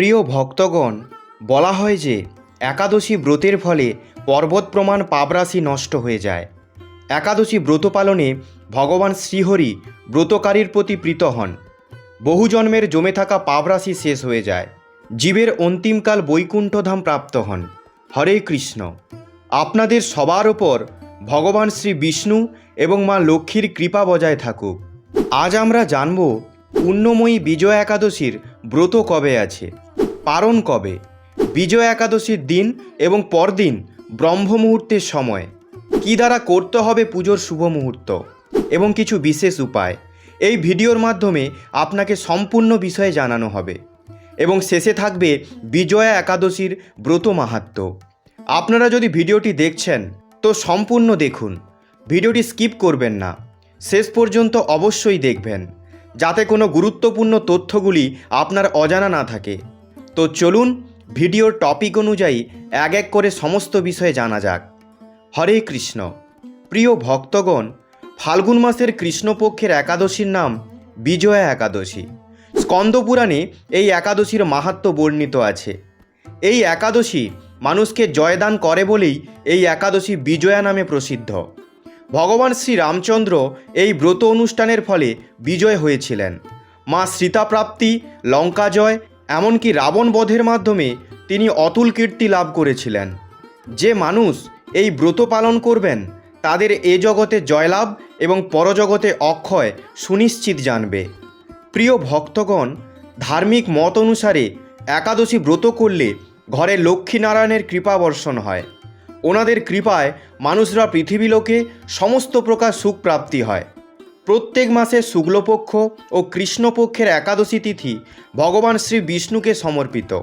প্রিয় ভক্তগণ, বলা হয় যে একাদশী ব্রতের ফলে পর্বত প্রমাণ পাপরাশি নষ্ট হয়ে যায়। একাদশী ব্রত পালনে ভগবান শ্রীহরি ব্রতকারীর প্রতি প্রীত হন। বহু জন্মের জমে থাকা পাপরাশি শেষ হয়ে যায়। জীবের অন্তিমকাল বৈকুণ্ঠধাম প্রাপ্ত হন। হরে কৃষ্ণ। আপনাদের সবার ওপর ভগবান শ্রী বিষ্ণু এবং মা লক্ষ্মীর কৃপা বজায় থাকুক। আজ আমরা জানব পুণ্যময়ী বিজয় একাদশীর ব্রত কবে আছে? পারণ কবে? বিজয় একাদশীর দিন এবং পরদিন ব্রহ্ম মুহূর্তের সময়। কী দ্বারা করতে হবে পুজোর শুভ মুহূর্ত? এবং কিছু বিশেষ উপায়। এই ভিডিওর মাধ্যমে আপনাকে সম্পূর্ণ বিষয়ে জানানো হবে। এবং শেষে থাকবে বিজয়া একাদশীর ব্রত মাহাত্ম্য আপনারা যদি ভিডিওটি দেখছেন, তো সম্পূর্ণ দেখুন। ভিডিওটি স্কিপ করবেন না। শেষ পর্যন্ত অবশ্যই দেখবেন। যাতে কোনো গুরুত্বপূর্ণ তথ্যগুলি আপনার অজানা না থাকে। তো চলুন ভিডিওর টপিক অনুযায়ী এক এক করে সমস্ত বিষয়ে জানা যাক। হরে কৃষ্ণ। প্রিয় ভক্তগণ, ফাল্গুন মাসের কৃষ্ণপক্ষের একাদশীর নাম বিজয়া একাদশী। স্কন্দপুরাণে এই একাদশীর মাহাত্ম্য বর্ণিত আছে। এই একাদশী মানুষকে জয়দান করে বলেই এই একাদশী বিজয়া নামে প্রসিদ্ধ। ভগবান শ্রী রামচন্দ্র এই ব্রত অনুষ্ঠানের ফলে বিজয় হয়েছিলেন। মা সীতাপ্রাপ্তি লঙ্কা জয় এমনকি রাবণ বধের মাধ্যমে তিনি অতুল কীর্তি লাভ করেছিলেন। যে মানুষ এই ব্রত পালন করবেন, তাদের এ জগতে জয়লাভ এবং পরজগতে অক্ষয় সুনিশ্চিত জানবে। প্রিয় ভক্তগণ, ধার্মিক মত অনুসারে একাদশী ব্রত করলে ঘরে লক্ষ্মীনারায়ণের কৃপা বর্ষণ হয়। ওনাদের কৃপায় মানুষরা পৃথিবীলোকে সমস্ত প্রকার সুখ প্রাপ্তি হয়। প্রত্যেক মাসে শুক্লপক্ষ ও কৃষ্ণপক্ষের একাদশী তিথি ভগবান শ্রী বিষ্ণুকে সমর্পিত।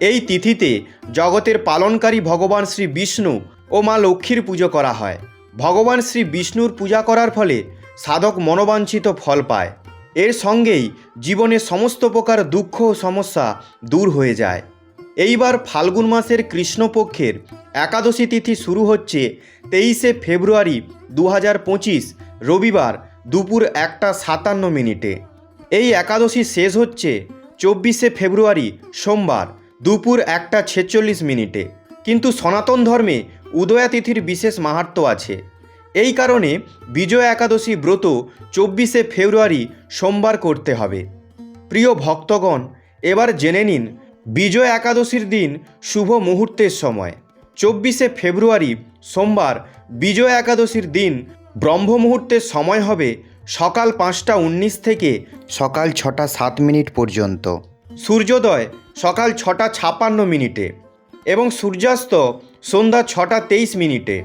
এই তিথিতে জগতের পালনকারী ভগবান শ্রী বিষ্ণু ও মা লক্ষ্মীর পুজো করা হয়। ভগবান শ্রী বিষ্ণুর পূজা করার ফলে সাধক মনোবাঞ্ছিত ফল পায়। এর সঙ্গেই জীবনে সমস্ত প্রকার দুঃখ ও সমস্যা দূর হয়ে যায়। এইবার ফাল্গুন মাসের কৃষ্ণপক্ষের একাদশী তিথি শুরু হচ্ছে তেইশে ফেব্রুয়ারি দু হাজার পঁচিশ, রবিবার দুপুর একটা সাতান্ন মিনিটে। এই একাদশী শেষ হচ্ছে চব্বিশে ফেব্রুয়ারি সোমবার দুপুর একটা ছেচল্লিশ মিনিটে। কিন্তু সনাতন ধর্মে উদয়া তিথির বিশেষ মাহাত্ম্য আছে। এই কারণে বিজয় একাদশী ব্রত চব্বিশে ফেব্রুয়ারি সোমবার করতে হবে। প্রিয় ভক্তগণ, এবার জেনে নিন বিজয় একাদশীর দিন শুভ মুহূর্তের সময়। চব্বিশে ফেব্রুয়ারি সোমবার বিজয় একাদশীর দিন ব্রহ্ম মুহূর্তের সময় হবে সকাল পাঁচটা উনিশ থেকে সকাল ছটা সাত মিনিট পর্যন্ত। সূর্যোদয় সকাল ছটা ছাপান্ন মিনিটে এবং সূর্যাস্ত সন্ধ্যা ছটা তেইশ মিনিটে।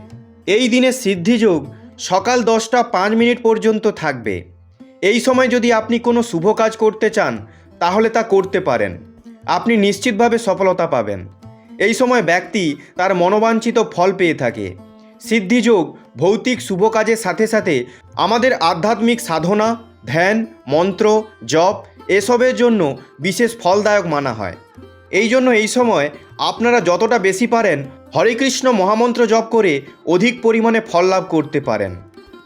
এই দিনে সিদ্ধিযোগ সকাল দশটা পাঁচ মিনিট পর্যন্ত থাকবে। এই সময় যদি আপনি কোনো শুভ কাজ করতে চান, তাহলে তা করতে পারেন। আপনি নিশ্চিতভাবে সফলতা পাবেন। এই সময় ব্যক্তি তার মনোবাঞ্ছিত ফল পেয়ে থাকে। সিদ্ধিযোগ ভৌতিক শুভ কাজের সাথে সাথে আমাদের আধ্যাত্মিক সাধনা, ধ্যান, মন্ত্র, জপ এসবের জন্য বিশেষ ফলদায়ক মানা হয়। এই জন্য এই সময় আপনারা যতটা বেশি পারেন হরে কৃষ্ণ মহামন্ত্র জপ করে অধিক পরিমাণে ফল লাভ করতে পারেন।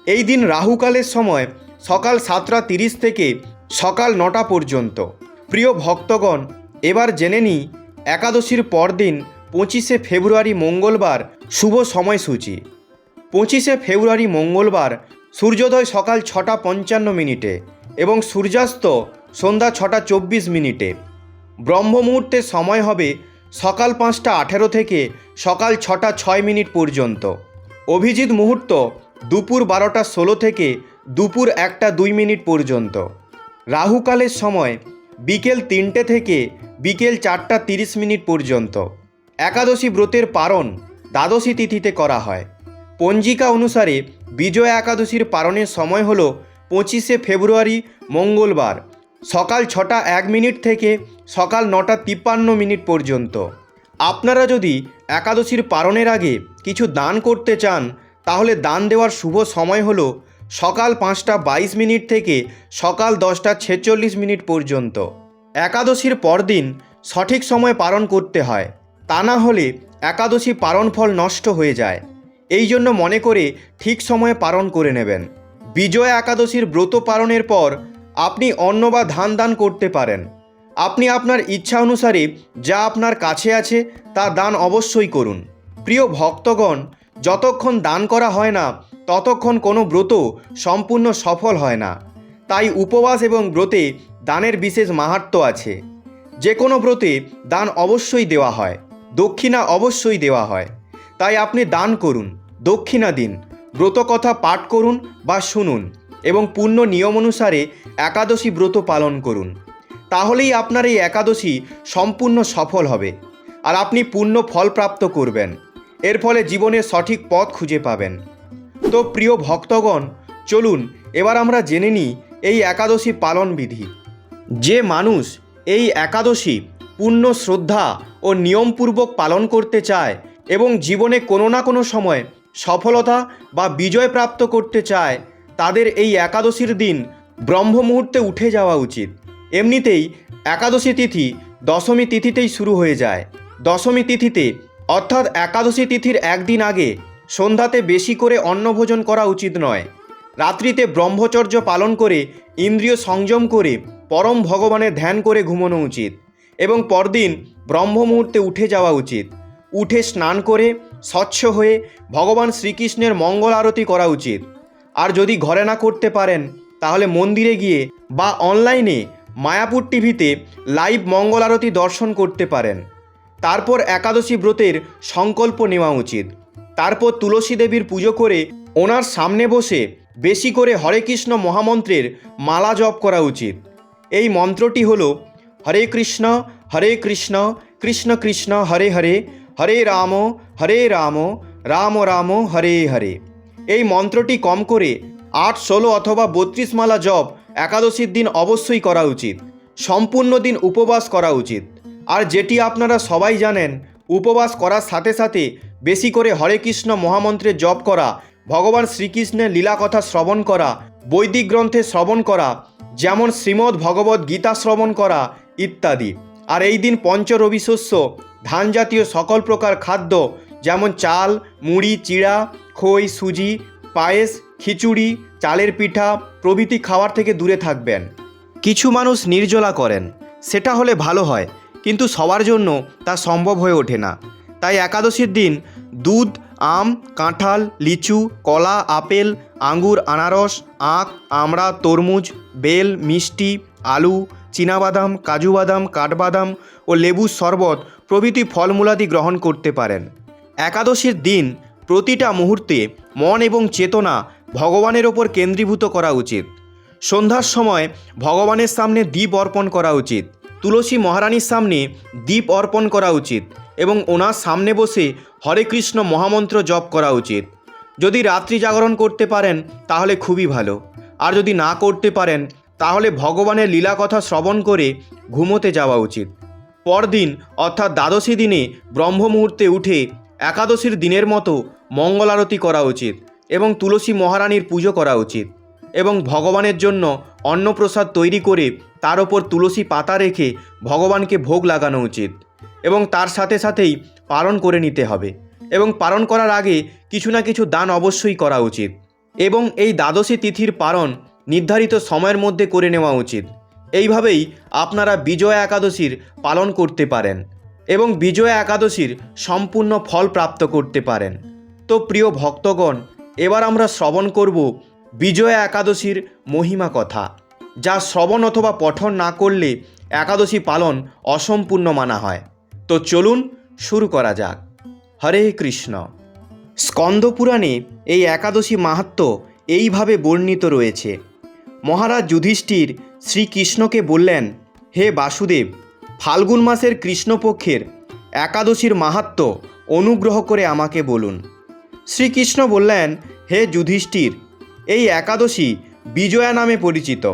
এই দিন রাহুকালের সময় সকাল সাতটা তিরিশ থেকে সকাল নটা পর্যন্ত। প্রিয় ভক্তগণ এবার জেনে নিই একাদশীর পরদিন পঁচিশে ফেব্রুয়ারি মঙ্গলবার শুভ সময়সূচি। পঁচিশে ফেব্রুয়ারি মঙ্গলবার সূর্যোদয় সকাল ছটা পঞ্চান্ন মিনিটে এবং সূর্যাস্ত সন্ধ্যা ছটা চব্বিশ মিনিটে। ব্রহ্ম মুহূর্তের সময় হবে সকাল পাঁচটা আঠেরো থেকে সকাল ছটা ছয় মিনিট পর্যন্ত। অভিজিৎ মুহূর্ত দুপুর বারোটা ষোলো থেকে দুপুর একটা দুই মিনিট পর্যন্ত। রাহুকালের সময় বিকেল তিনটে থেকে বিকেল চারটা তিরিশ মিনিট পর্যন্ত। একাদশী ব্রতের পারণ দ্বাদশী তিথিতে করা হয়। পঞ্জিকা অনুসারে বিজয়া একাদশীর পারণের সময় হল পঁচিশে ফেব্রুয়ারি, মঙ্গলবার, সকাল ছটা এক মিনিট থেকে সকাল নটা তিপ্পান্ন মিনিট পর্যন্ত। আপনারা যদি একাদশীর পারণের আগে কিছু দান করতে চান, তাহলে দান দেওয়ার শুভ সময় হলো সকাল পাঁচটা বাইশ মিনিট থেকে সকাল দশটা ছেচল্লিশ মিনিট পর্যন্ত। একাদশীর পরদিন সঠিক সময় পালন করতে হয়, তা না হলে একাদশী পালন ফল নষ্ট হয়ে যায়। এই জন্য মনে করে ঠিক সময়ে পালন করে নেবেন। বিজয়া একাদশীর ব্রত পালনের পর আপনি অন্ন বা ধান দান করতে পারেন। আপনি আপনার ইচ্ছা অনুসারে যা আপনার কাছে আছে তা দান অবশ্যই করুন। প্রিয় ভক্তগণ, যতক্ষণ দান করা হয় না ততক্ষণ কোনো ব্রত সম্পূর্ণ সফল হয় না। তাই উপবাস এবং ব্রতে দানের বিশেষ মাহাত্ম্য আছে। যে কোনো ব্রতে দান অবশ্যই দেওয়া হয়, দক্ষিণা অবশ্যই দেওয়া হয়। তাই আপনি দান করুন, দক্ষিণা দিন ব্রত কথা পাঠ করুন বা শুনুন এবং পূর্ণ নিয়ম অনুসারে একাদশী ব্রত পালন করুন। তাহলেই আপনার এই একাদশী সম্পূর্ণ সফল হবে আর আপনি পূর্ণ ফল প্রাপ্ত করবেন। এর ফলে জীবনের সঠিক পথ খুঁজে পাবেন। তো প্রিয় ভক্তগণ, চলুন এবার আমরা জেনে নিই এই একাদশী পালন বিধি যে মানুষ এই একাদশী পূর্ণ শ্রদ্ধা ও নিয়মপূর্বক পালন করতে চায় এবং জীবনে কোনো না কোনো সময় সফলতা বা বিজয় প্রাপ্ত করতে চায়, তাদের এই একাদশীর দিন ব্রহ্ম মুহূর্তে উঠে যাওয়া উচিত। এমনিতেই একাদশী তিথি দশমী তিথিতেই শুরু হয়ে যায়। দশমী তিথিতে অর্থাৎ একাদশী তিথির একদিন আগে সন্ধ্যাতে বেশি করে অন্নভোজন করা উচিত নয়। রাত্রিতে ব্রহ্মচর্য পালন করে, ইন্দ্রিয় সংযম করে, পরম ভগবানের ধ্যান করে ঘুমানো উচিত এবং পরদিন ব্রহ্ম মুহূর্তে উঠে যাওয়া উচিত। উঠে স্নান করে, স্বচ্ছ হয়ে ভগবান শ্রীকৃষ্ণের মঙ্গল আরতি করা উচিত। আর যদি ঘরে না করতে পারেন, তাহলে মন্দিরে গিয়ে বা অনলাইনে মায়াপুর টিভিতে লাইভ মঙ্গল আরতি দর্শন করতে পারেন। তারপর একাদশী ব্রতের সংকল্প নেওয়া উচিত। তারপর তুলসী দেবীর পুজো করে ওনার সামনে বসে বেশি করে হরে কৃষ্ণ মহামন্ত্রের মালা জপ করা উচিত। এই মন্ত্রটি হল, হরে কৃষ্ণ হরে কৃষ্ণ কৃষ্ণ কৃষ্ণ, হরে হরে হরে রাম হরে রাম রাম রাম, হরে হরে। এই মন্ত্রটি কম করে আট, ষোলো অথবা বত্রিশ মালা জপ একাদশীর দিন অবশ্যই করা উচিত। সম্পূর্ণ দিন উপবাস করা উচিত। আর যেটি আপনারা সবাই জানেন উপবাস করার সাথে সাথে বেশি করে হরে কৃষ্ণ মহামন্ত্রে জপ করা, ভগবান শ্রীকৃষ্ণের লীলা কথা শ্রবণ করা, বৈদিক গ্রন্থে শ্রবণ করা, যেমন শ্রীমদ্ ভগবত গীতা শ্রবণ করা ইত্যাদি। আর এই দিন পঞ্চরবি শস্য, ধান জাতীয় সকল প্রকার খাদ্য, যেমন চাল, মুড়ি, চিড়া, খই, সুজি, পায়েস, খিচুড়ি, চালের পিঠা প্রভৃতি খাওয়ার থেকে দূরে থাকবেন। কিছু মানুষ নির্জলা করেন, সেটা হলে ভালো হয়। কিন্তু সবার জন্য তা সম্ভব হয়ে ওঠে না। তাই একাদশীর দিন দুধ, আম, কাঁঠাল, লিচু, কলা, আপেল, আঙ্গুর, আনারস, আখ, আমড়া, তরমুজ, বেল, মিষ্টি, আলু, চীনাবাদাম কাজু বাদাম কাঠবাদাম ও লেবুর শরবত প্রভৃতি ফলমূলাদি গ্রহণ করতে পারেন। একাদশীর দিন প্রতিটা মুহূর্তে মন এবং চেতনা ভগবানের ওপর কেন্দ্রীভূত করা উচিত। সন্ধ্যার সময় ভগবানের সামনে দ্বীপ অর্পণ করা উচিত। তুলসী মহারানীর সামনে দ্বীপ অর্পণ করা উচিত এবং ওনার সামনে বসে হরে কৃষ্ণ মহামন্ত্র জপ করা উচিত। যদি রাত্রি জাগরণ করতে পারেন, তাহলে খুবই ভালো। আর যদি না করতে পারেন, তাহলে ভগবানের লীলা কথা শ্রবণ করে ঘুমোতে যাওয়া উচিত। পরদিন, অর্থাৎ দ্বাদশী দিনে ব্রহ্ম মুহূর্তে উঠে একাদশীর দিনের মতো মঙ্গল আরতি করা উচিত এবং তুলসী মহারানীর পুজো করা উচিত এবং ভগবানের জন্য অন্নপ্রসাদ তৈরি করে তার ওপর তুলসী পাতা রেখে ভগবানকে ভোগ লাগানো উচিত এবং তার সাথে সাথেই পালন করে নিতে হবে এবং পালন করার আগে কিছু না কিছু দান অবশ্যই করা উচিত এবং এই দ্বাদশী তিথির পালন নির্ধারিত সময়ের মধ্যে করে নেওয়া উচিত। এইভাবেই আপনারা বিজয়া একাদশীর পালন করতে পারেন এবং বিজয়া একাদশীর সম্পূর্ণ ফল প্রাপ্ত করতে পারেন। তো প্রিয় ভক্তগণ, এবার আমরা শ্রবণ করব বিজয়া একাদশীর মহিমা কথা। যা শ্রবণ অথবা পঠন না করলে একাদশী পালন অসম্পূর্ণ মানা হয়। তো চলুন শুরু করা যাক। হরে কৃষ্ণ। স্কন্দ পুরাণে এই একাদশী মাহাত্ম্য এইভাবে বর্ণিত রয়েছে। মহারাজ যুধিষ্ঠির শ্রীকৃষ্ণকে বললেন, হে বাসুদেব, ফাল্গুন মাসের কৃষ্ণপক্ষের একাদশীর মাহাত্ম্য অনুগ্রহ করে আমাকে বলুন। শ্রীকৃষ্ণ বললেন, হে যুধিষ্ঠির, এই একাদশী বিজয়া নামে পরিচিত।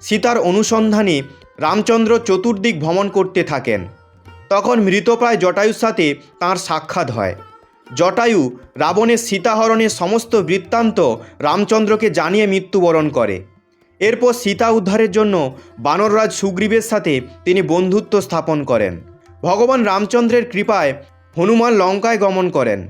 সীতার অনুসন্ধানে রামচন্দ্র চতুর্দিক ভ্রমণ করতে থাকেন। তখন মৃতপ্রায় জটায়ুর সাথে তাঁর সাক্ষাৎ হয়। জটায়ু রাবণের সীতাহরণের সমস্ত বৃত্তান্ত রামচন্দ্রকে জানিয়ে মৃত্যুবরণ করে। এরপর সীতা উদ্ধারের জন্য বানররাজ সুগ্রীবের সাথে তিনি বন্ধুত্ব স্থাপন করেন। ভগবান রামচন্দ্রের কৃপায় হনুমান লঙ্কায় গমন করেন।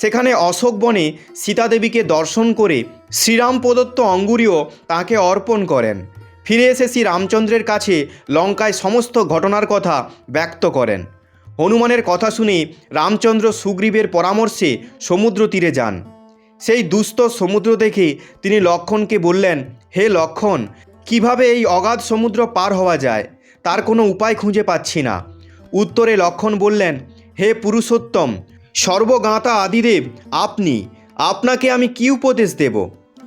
সেখানে অশোক বনে সীতাদেবীকে দর্শন করে শ্রীরাম প্রদত্ত অঙ্গুরীয় তাকে অর্পণ করেন। ফিরে এসে শ্রী রামচন্দ্রের কাছে লঙ্কায় সমস্ত ঘটনার কথা ব্যক্ত করেন। হনুমানের কথা শুনে রামচন্দ্র সুগ্রীবের পরামর্শে সমুদ্র তীরে যান। সেই দুস্থ সমুদ্র দেখে তিনি লক্ষণকে বললেন, হে লক্ষণ, কীভাবে এই অগাধ সমুদ্র পার হওয়া যায়? তার কোনো উপায় খুঁজে পাচ্ছি না। উত্তরে লক্ষণ বললেন, হে পুরুষোত্তম সর্বগাঁতা আদিদেব, আপনি, আপনাকে আমি কি উপদেশ দেব?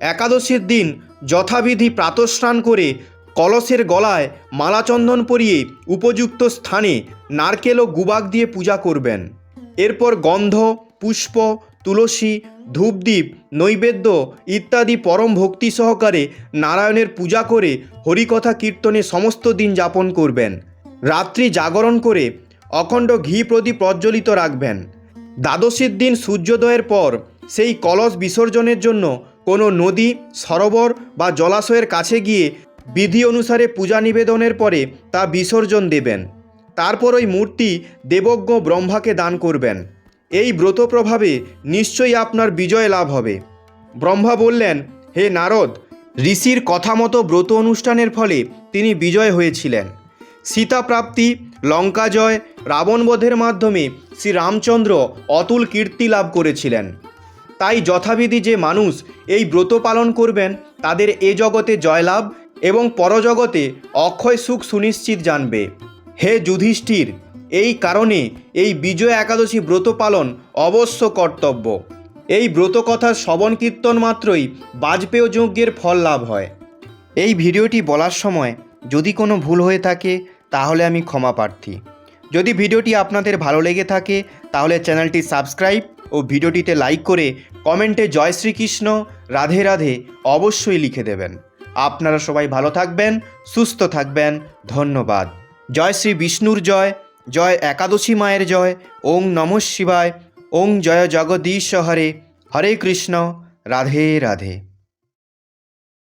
একাদশীর দিন যথাবিধি প্রাতস্নান করে কলসের গলায় মালাচন্দন পরিয়ে উপযুক্ত স্থানে নারকেল ও গুবাক দিয়ে পূজা করবেন। এরপর গন্ধ, পুষ্প, তুলসী, ধূপদীপ, নৈবেদ্য ইত্যাদি পরম ভক্তি সহকারে নারায়ণের পূজা করে হরিকথা কীর্তনে সমস্ত দিন যাপন করবেন। রাত্রি জাগরণ করে অখণ্ড ঘি প্রদীপ প্রজ্বলিত রাখবেন। দ্বাদশীর দিন সূর্যোদয়ের পর সেই কলস বিসর্জনের জন্য কোনো নদী, সরোবর বা জলাশয়ের কাছে গিয়ে বিধি অনুসারে পূজা নিবেদনের পরে তা বিসর্জন দেবেন। তারপর ওই মূর্তি দেবজ্ঞ ব্রহ্মাকে দান করবেন। এই ব্রত প্রভাবে নিশ্চয়ই আপনার বিজয় লাভ হবে। ব্রহ্মা বললেন, হে নারদ, ঋষির কথা মতো ব্রত অনুষ্ঠানের ফলে তিনি বিজয় হয়েছিলেন। সীতা প্রাপ্তি, লঙ্কা জয় রাবণবধের মাধ্যমে শ্রী রামচন্দ্র অতুল কীর্তি লাভ করেছিলেন। তাই যথাবিধি যে মানুষ এই ব্রত পালন করবেন, তাদের এ জগতে জয়লাভ এবং পরজগতে অক্ষয় সুখ সুনিশ্চিত জানবে। হে যুধিষ্ঠির, এই কারণে এই বিজয় একাদশী ব্রত পালন অবশ্য কর্তব্য। এই ব্রত কথার শ্রবণ কীর্তন মাত্রই বাজপেয় যজ্ঞের ফল লাভ হয়। এই ভিডিওটি বলার সময় যদি কোনো ভুল হয়ে থাকে, তাহলে আমি ক্ষমা প্রার্থী। যদি ভিডিওটি আপনাদের ভালো লেগে থাকে, তাহলে চ্যানেলটি সাবস্ক্রাইব ও ভিডিওটিতে লাইক করে কমেন্টে জয় শ্রীকৃষ্ণ, রাধে রাধে অবশ্যই লিখে দেবেন। আপনারা সবাই ভালো থাকবেন, সুস্থ থাকবেন, ধন্যবাদ। জয় শ্রী বিষ্ণুর জয় জয় একাদশী মায়ের জয়, ওং নম শিবায়, ওং জয় জগদীশ হরে হরে কৃষ্ণ, রাধে রাধে।